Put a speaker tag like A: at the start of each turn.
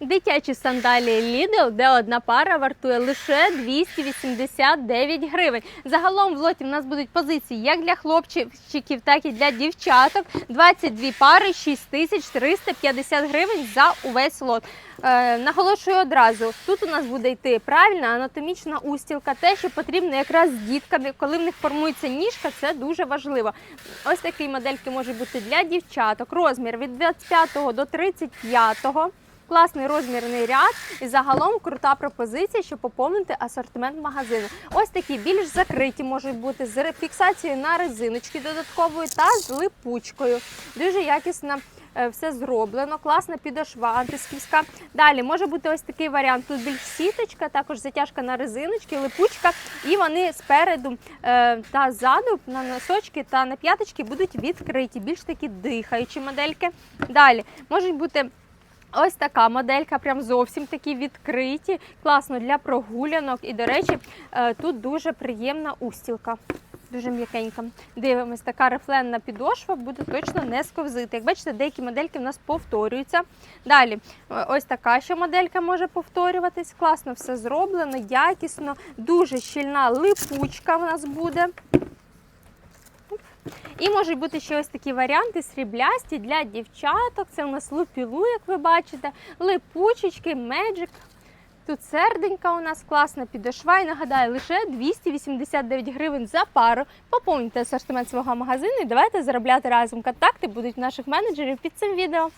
A: Дитячі сандалії Lidl, де одна пара вартує лише 289 гривень. Загалом в лоті в нас будуть позиції як для хлопчиків, так і для дівчаток. 22 пари, 6350 гривень за увесь лот. Е, наголошую одразу, тут у нас буде йти правильна анатомічна устілка, те, що потрібно якраз діткам, коли в них формується ніжка, це дуже важливо. Ось такі модельки можуть бути для дівчаток. Розмір від 25 до 35. Класний розмірний ряд і загалом крута пропозиція, щоб поповнити асортимент магазину. Ось такі більш закриті можуть бути з фіксацією на резиночки додатковою та з липучкою. Дуже якісно е, все зроблено, класна підошва антисківська. Далі може бути ось такий варіант. Тут більш сіточка, також затяжка на резиночки, липучка, і вони спереду е, та ззаду на носочки та на п'яточки будуть відкриті, більш такі дихаючі модельки. Далі можуть бути. Ось така моделька, прям зовсім такі відкриті, класно для прогулянок. І, до речі, е, тут дуже приємна устілка. Дуже м'якенька. Дивимось, така рефленна підошва буде точно не сковзити. Як бачите, деякі модельки в нас повторюються. Далі, е, ось така ще моделька може повторюватись. Класно все зроблено, якісно, дуже щільна липучка в нас буде. І можуть бути ще ось такі варіанти сріблясті для дівчаток. Це у нас лупілу, як ви бачите, липучечки, меджик. Тут серденька у нас класна підошва. І нагадаю, лише 289 гривень за пару. Поповнюйте асортимент свого магазину і давайте заробляти разом. Контакти будуть наших менеджерів під цим відео.